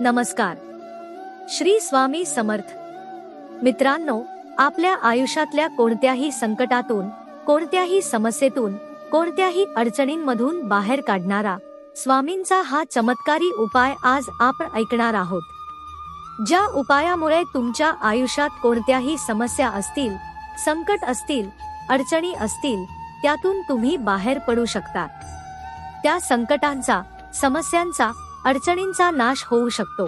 नमस्कार. श्री स्वामी समर्थ. मित्रांनो आपल्या आयुष्यातल्या कोणत्याही संकटातून कोणत्याही समस्येतून कोणत्याही अडचणींमधून बाहेर काढणारा स्वामींचा हा चमत्कारी उपाय आज आपण ऐकणार आहोत. ज्या उपायामुळे तुमच्या आयुष्यात कोणत्याही समस्या असतील संकट असतील अडचणी असतील त्यातून तुम्ही बाहेर पडू शकता. त्या संकटांचा समस्यांचा अडचणींचा नाश होऊ शकतो.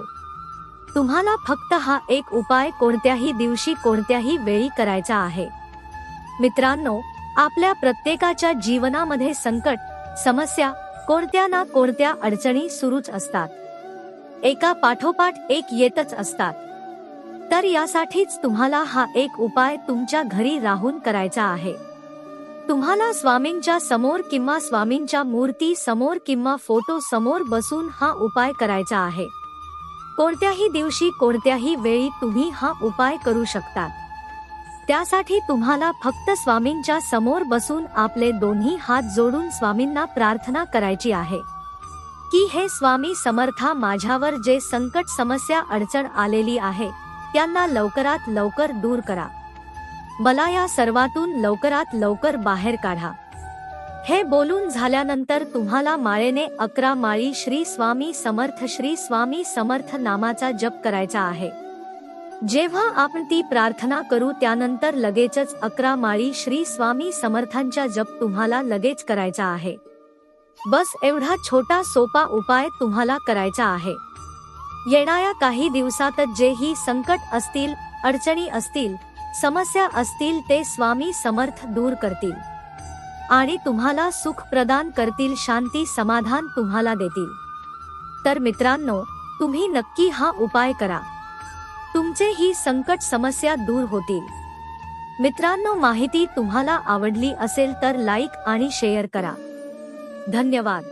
तुम्हाला फक्त हा एक उपाय कोणत्याही दिवशी कोणत्याही वेळी करायचा आहे. मित्रांनो आपल्या प्रत्येकाच्या जीवनामध्ये संकट समस्या कोणत्या ना कोणत्या अडचणी सुरूच असतात. एका पाठोपाठ एक येतच असतात. तर यासाठीच तुम्हाला हा एक उपाय तुमच्या घरी राहून करायचा आहे. तुम्हाला स्वामींच्या समोर किंवा स्वामींच्या मूर्ती समोर किंवा फोटो समोर बसून हा उपाय करायचा आहे. कोणत्याही दिवशी कोणत्याही वेळी तुम्ही हा उपाय करू शकता त्यासाठी तुम्हाला फक्त स्वामींच्या समोर बसून आपले दोन्ही हात जोडून स्वामींना प्रार्थना करायची आहे. की हे स्वामी समर्था माझ्यावर जे संकट समस्या अडचण आलेली आहे त्यांना लवकरात लवकर दूर करा. मला या सर्वातून लवकरात लवकर बाहेर काढा. हे बोलून झाल्यानंतर तुम्हाला माळेने अकरा माळी श्री स्वामी समर्थ श्री स्वामी समर्थ नामाचा जप करायचा आहे. जेव्हा आपण ती प्रार्थना करू त्यानंतर लगेचच अकरा माळी श्री स्वामी समर्थांचा जप तुम्हाला लगेच करायचा आहे. बस एवढा छोटा सोपा उपाय तुम्हाला करायचा आहे. येणाऱ्या काही दिवसातच जे ही संकट असतील अडचणी असतील समस्या असतील ते स्वामी समर्थ दूर करतील. आणि तुम्हाला सुख प्रदान करतील शांती समाधान तुम्हाला देतील. तर मित्रांनो तुम्ही नक्की हा उपाय करा. तुमचे ही संकट समस्या दूर होतील. मित्रांनो माहिती तुम्हाला आवडली असेल तर लाईक आणि शेअर करा. धन्यवाद.